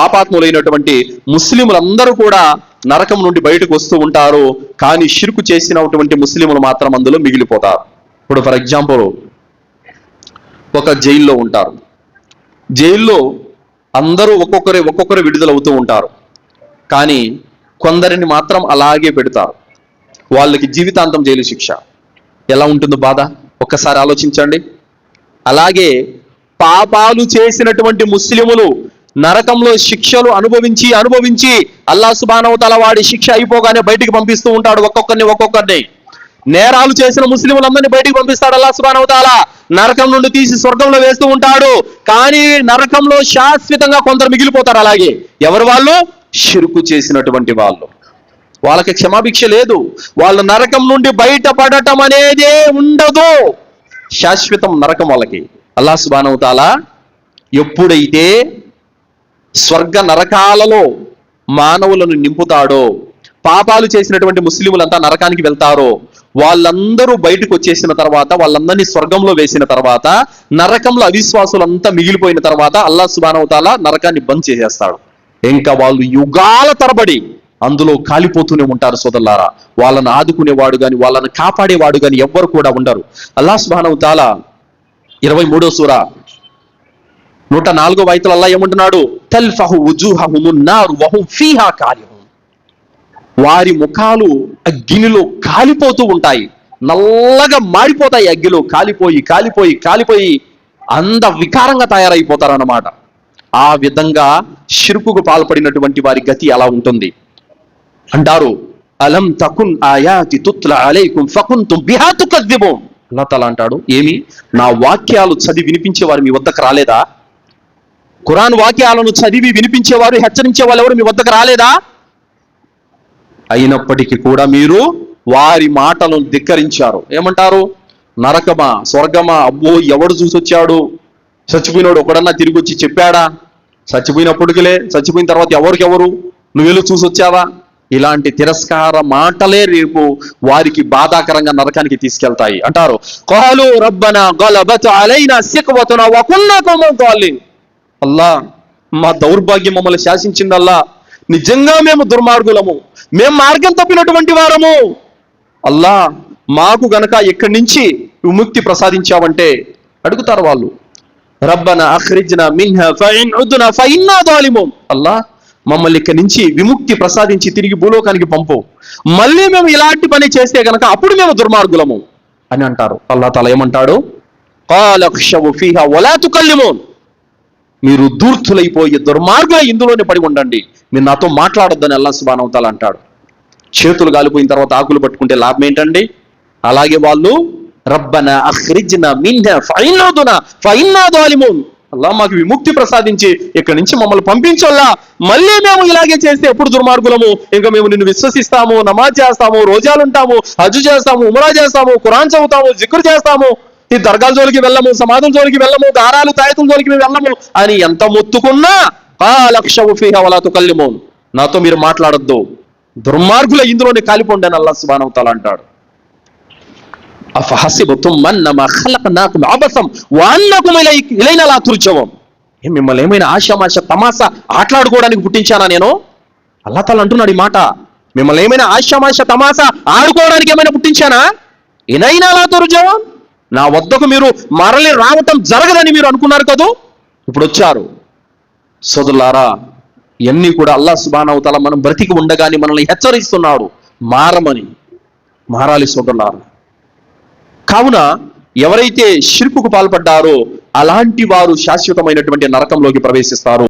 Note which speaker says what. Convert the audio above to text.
Speaker 1: పాపాత్ములైనటువంటి ముస్లిములందరూ కూడా నరకం నుండి బయటకు వస్తూ ఉంటారు. కానీ షిరుకు చేసినటువంటి ముస్లిములు మాత్రం అందులో మిగిలిపోతారు. ఇప్పుడు ఫర్ ఎగ్జాంపుల్ ఒక జైల్లో ఉంటారు. జైల్లో అందరూ ఒక్కొక్కరి ఒక్కొక్కరు విడుదలవుతూ ఉంటారు. కానీ కొందరిని మాత్రం అలాగే పెడతారు. వాళ్ళకి జీవితాంతం జైలు శిక్ష. ఎలా ఉంటుందో బాధ? ఒక్కసారి ఆలోచించండి. అలాగే పాపాలు చేసినటువంటి ముస్లిములు నరకంలో శిక్షలు అనుభవించి అనుభవించి అల్లా సుబానవతల వాడి శిక్ష అయిపోగానే బయటికి పంపిస్తూ ఉంటాడు ఒక్కొక్కరిని ఒక్కొక్కరిని. నేరాలు చేసిన ముస్లింలందరినీ బయటికి పంపిస్తాడు అల్లా సుబానవతాల నరకం నుండి తీసి స్వర్గంలో వేస్తూ ఉంటాడు. కానీ నరకంలో శాశ్వతంగా కొందరు మిగిలిపోతారు అలాగే. ఎవరు వాళ్ళు? షిరుకు చేసినటువంటి వాళ్ళు. వాళ్ళకి క్షమాభిక్ష లేదు. వాళ్ళు నరకం నుండి బయటపడటం అనేదే ఉండదు. శాశ్వతం నరకం వాళ్ళకి. అల్లా సుబానవతాల ఎప్పుడైతే స్వర్గ నరకాలలో మానవులను నింపుతాడో పాపాలు చేసినటువంటి ముస్లిములంతా నరకానికి వెళ్తారో వాళ్ళందరూ బయటకు వచ్చేసిన తర్వాత వాళ్ళందరినీ స్వర్గంలో వేసిన తర్వాత నరకంలో అవిశ్వాసులంతా మిగిలిపోయిన తర్వాత అల్లా సుబానవతాల నరకాన్ని బంద్ చేసేస్తాడు. ఇంకా వాళ్ళు యుగాల తరబడి అందులో కాలిపోతూనే ఉంటారు సోదల్లారా వాళ్ళని ఆదుకునేవాడు గాని వాళ్ళని కాపాడేవాడు గాని ఎవ్వరు కూడా ఉండరు. అల్లా సుబానవతాల ఇరవై మూడో సూరా నూట నాలుగో వైతులు అల్లా ఏమంటున్నాడు? తల్ఫహు వుజూహహుమున్నారు వహుం ఫీహా కాలిహుం. వారి ముఖాలు అగ్గినిలో కాలిపోతూ ఉంటాయి. నల్లగా మాడిపోతాయి అగ్గిలో కాలిపోయి కాలిపోయి కాలిపోయి అంద వికారంగా తయారైపోతారన్నమాట. ఆ విధంగా షిరుకుకు పాల్పడినటువంటి వారి గతి అలా ఉంటుంది. అంటారు అలం తకున్ ఆయాతి తుత్ల అలైకుం ఫకుంతుం బిహా తుకద్దిబుం అల్లా తల అంటాడు ఏమి? నా వాక్యాలు చదివి వినిపించేవారు మీ వద్దకు రాలేదా? ఖురాన్ వాక్యాలను చదివి వినిపించేవారు హెచ్చరించే వాళ్ళు ఎవరు మీ వద్దకు రాలేదా? అయినప్పటికీ కూడా మీరు వారి మాటలను ధిక్కరించారు. ఏమంటారు? నరకమా స్వర్గమా? అబ్బో ఎవడు చూసొచ్చాడు? చచ్చిపోయినాడు ఒకడన్నా తిరిగి వచ్చి చెప్పాడా? చచ్చిపోయినప్పటికిలే చచ్చిపోయిన తర్వాత ఎవరికెవరు? నువ్వెళ్ళు చూసొచ్చావా? ఇలాంటి తిరస్కార మాటలే రేపు వారికి బాధాకరంగా నరకానికి తీసుకెళ్తాయి. అంటారు కాలు రబ్బన గలబత్ అలైన సిక్వతున వకున్నా కౌమం అల్లా మా దౌర్భాగ్యం మమ్మల్ని శాసించిందల్లా. నిజంగా మేము దుర్మార్గులము. మేము మార్గం తప్పినటువంటి వారము. అల్లా మాకు గనక ఎక్కడి నుంచి విముక్తి ప్రసాదించావంటే అడుగుతారు వాళ్ళు. రబ్బన అఖ్రిజ్న మిన్హ ఫైన్ అల్లా మమ్మల్ని ఇక్కడి నుంచి విముక్తి ప్రసాదించి తిరిగి భూలోకానికి పంపు. మళ్ళీ మేము ఇలాంటి పని చేస్తే గనక అప్పుడు మేము దుర్మార్గులము. అని అంటారు. అల్లా తల ఏమంటాడు? కాలక్షవు ఫీహా ఒలాతు తుకల్లిమోన్. మీరు దూర్తులైపోయి దుర్మార్గుల ఇందులోనే పడి ఉండండి. మీరు నాతో మాట్లాడొద్దని అల్లా సుబానవతాల అంటాడు. చేతులు కాలిపోయిన తర్వాత ఆకులు పట్టుకుంటే లాభం ఏంటండి? అలాగే వాళ్ళు రబ్బన అఖ్రిజ్న మిన్న ఫైనాదున ఫైన్నా అల్లా మాకు విముక్తి ప్రసాదించి ఇక్కడి నుంచి మమ్మల్ని పంపించల్లా. మళ్ళీ మేము ఇలాగే చేస్తే ఎప్పుడు దుర్మార్గులము? ఇంకా మేము నిన్ను విశ్వసిస్తాము నమాజ్ చేస్తాము రోజాలుంటాము హజ్ చేస్తాము ఉమరా చేస్తాము ఖురాన్ చదువుతాము జిక్రు చేస్తాము. ఈ దర్గాల జోలికి వెళ్ళము సమాధుల జోలికి వెళ్ళము దారాలు తాయతుల జోలికి వెళ్ళము అని ఎంత మొత్తుకున్నా ఆ లక్ష్యము ఫీహ వలా తుకల్లిమోన్. నాతో మీరు మాట్లాడొద్దు. దుర్మార్గుల ఇందులోనే కాలిపోండి అని అల్లా సుబ్హానహు తాలా అంటాడు. అఫహసిబతుం మన్నమా ఏ మిమ్మల్ని ఏమైనా ఆశామాష తమాసా ఆటలాడుకోవడానికి పుట్టించానా నేను? అల్లా తాలా అంటున్నాడు ఈ మాట. మిమ్మల్ని ఏమైనా ఆశామాష తమాసా ఆడుకోవడానికి ఏమైనా పుట్టించానా? ఇనైనా అలా తుర్జవం? నా వద్దకు మీరు మరలి రావటం జరగదని మీరు అనుకున్నారు కదూ? ఇప్పుడు వచ్చారు. సోదరులారా ఇవన్నీ కూడా అల్లా సుబానవతల మనం బ్రతికి ఉండగానే మనల్ని హెచ్చరిస్తున్నాడు మారమని. మారాలి సోదరులారా. కావున ఎవరైతే షిర్పుకు పాల్పడ్డారో అలాంటి వారు శాశ్వతమైనటువంటి నరకంలోకి ప్రవేశిస్తారు.